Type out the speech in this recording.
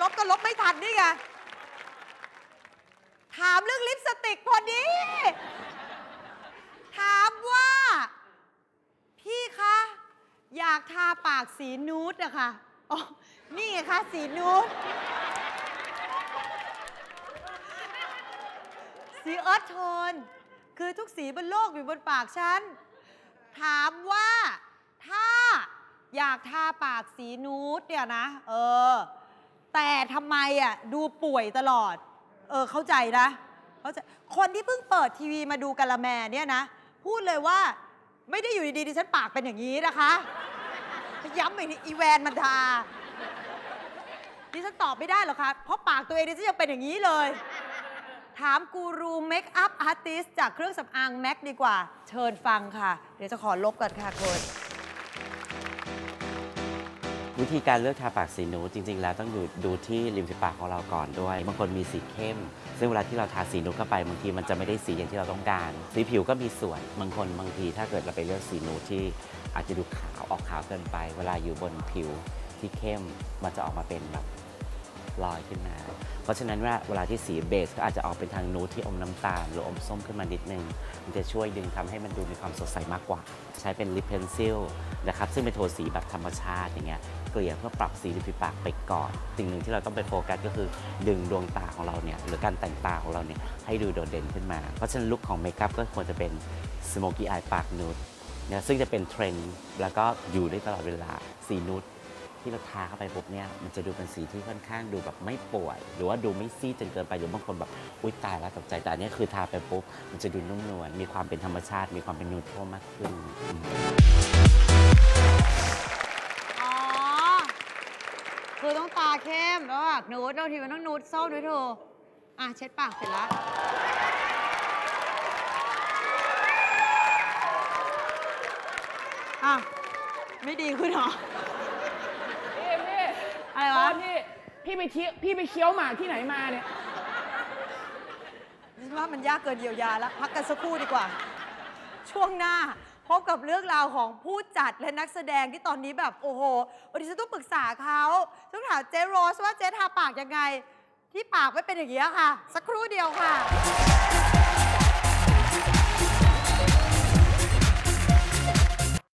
ลบก็ลบไม่ทันนี่ไง ถามเรื่องลิปสติกพอดี ถามว่า พี่คะ อยากทาปากสีนูดอะคะอ๋อนี่ไงคะสีนูดสีเอิร์ธโทน คือทุกสีบนโลกอยู่บนปากฉัน ถามว่าถ้าอยากทาปากสีนูดเนี่ยนะ เออ แต่ทำไมอะดูป่วยตลอด เออเข้าใจนะเข้าใจคนที่เพิ่งเปิดทีวีมาดูกะละแมเนี่ยนะ พูดเลยว่าไม่ได้อยู่ดีๆดิฉันปากเป็นอย่างนี้นะคะ ย้ำอีกทีอีแวนมันทาดิฉันตอบไม่ได้หรอกค่ะเพราะปากตัวเองดิฉันยังเป็นอย่างนี้เลย ถามกูรูเมคอัพอาร์ติสจากเครื่องสำอางแม็กดีกว่า เชิญฟังค่ะ เดี๋ยวจะขอลบก่อนค่ะคุณ วิธีการเลือกทาปากสีนูดจริง ๆ แล้วต้องอยู่ดูที่ริมฝีปากของเราก่อนด้วย บางคนมีสีเข้ม ซึ่งเวลาที่เราทาสีนูดเข้าไปบางทีมันจะไม่ได้สีอย่างที่เราต้องการ สีผิวก็มีส่วน บางคนบางทีถ้าเกิดเราไปเลือกสีนูดที่อาจจะดูขาวออกขาวเกินไป เวลาอยู่บนผิวที่เข้มมันจะออกมาเป็นแบบ รอยขึ้นมา เพราะฉะนั้นว่าเวลาที่สีเบสก็อาจจะออกเป็นทางนูดที่อมน้ำตาล หรืออมส้มขึ้นมานิดนึง มันจะช่วยดึงทำให้มันดูมีความสดใสมากกว่า ใช้เป็นลิปเพนซิลนะครับซึ่งเป็นโทนสีแบบธรรมชาติอย่างเงี้ยเกลี่ยเพื่อปรับสีริมฝีปากไปก่อน สิ่งหนึ่งที่เราต้องไปโฟกัสก็คือดึงดวงตาของเราเนี่ยหรือการแต่งตาของเราเนี่ยให้ดูโดดเด่นขึ้นมา เพราะฉะนั้นลุคของเมคอัพก็ควรจะเป็นสโมกี้อายปากนูดเนี่ยซึ่งจะเป็นเทรนด์แล้วก็อยู่ได้ตลอดเวลาสีนูด ที่เราทาเข้าไปปุ๊บเนี่ยมันจะดูเป็นสีที่ค่อนข้างดูแบบไม่ป่วย หรือว่าดูไม่ซีดจนเกินไปหรือบางคนแบบอุ้ยตายแล้วตกใจแต่อันนี้คือทาไปปุ๊บมันจะดูนุ่มนวลมีความเป็นธรรมชาติ มีความเป็นนูโทรมากขึ้น อ๋อ คือต้องตาเข้มแล้วปากนูดแล้วทีมันต้องนูดส้มด้วยเธออะเช็ดปากเสร็จแล้วอะไม่ดีขึ้นเหรอ พี่พี่ อะไร ต วะ อนที่ พี่ไปเที่ยวพี่ไปเคี้ยวหมากที่ไหนมาเนี่ยฉันว่ามันยากเกินเยียวยาแล้วพักกันสักครู่ดีกว่า ช่วงหน้าพบกับเรื่องราวของผู้จัดและนักแสดงที่ตอนนี้แบบโอ้โหวันนี้ฉันต้องปรึกษาเขาต้องถามเจ๊โรสว่าเจ๊ทาปากยังไง ที่ปากไม่เป็นอย่างนี้ยค่ะ สักครู่เดียวค่ะ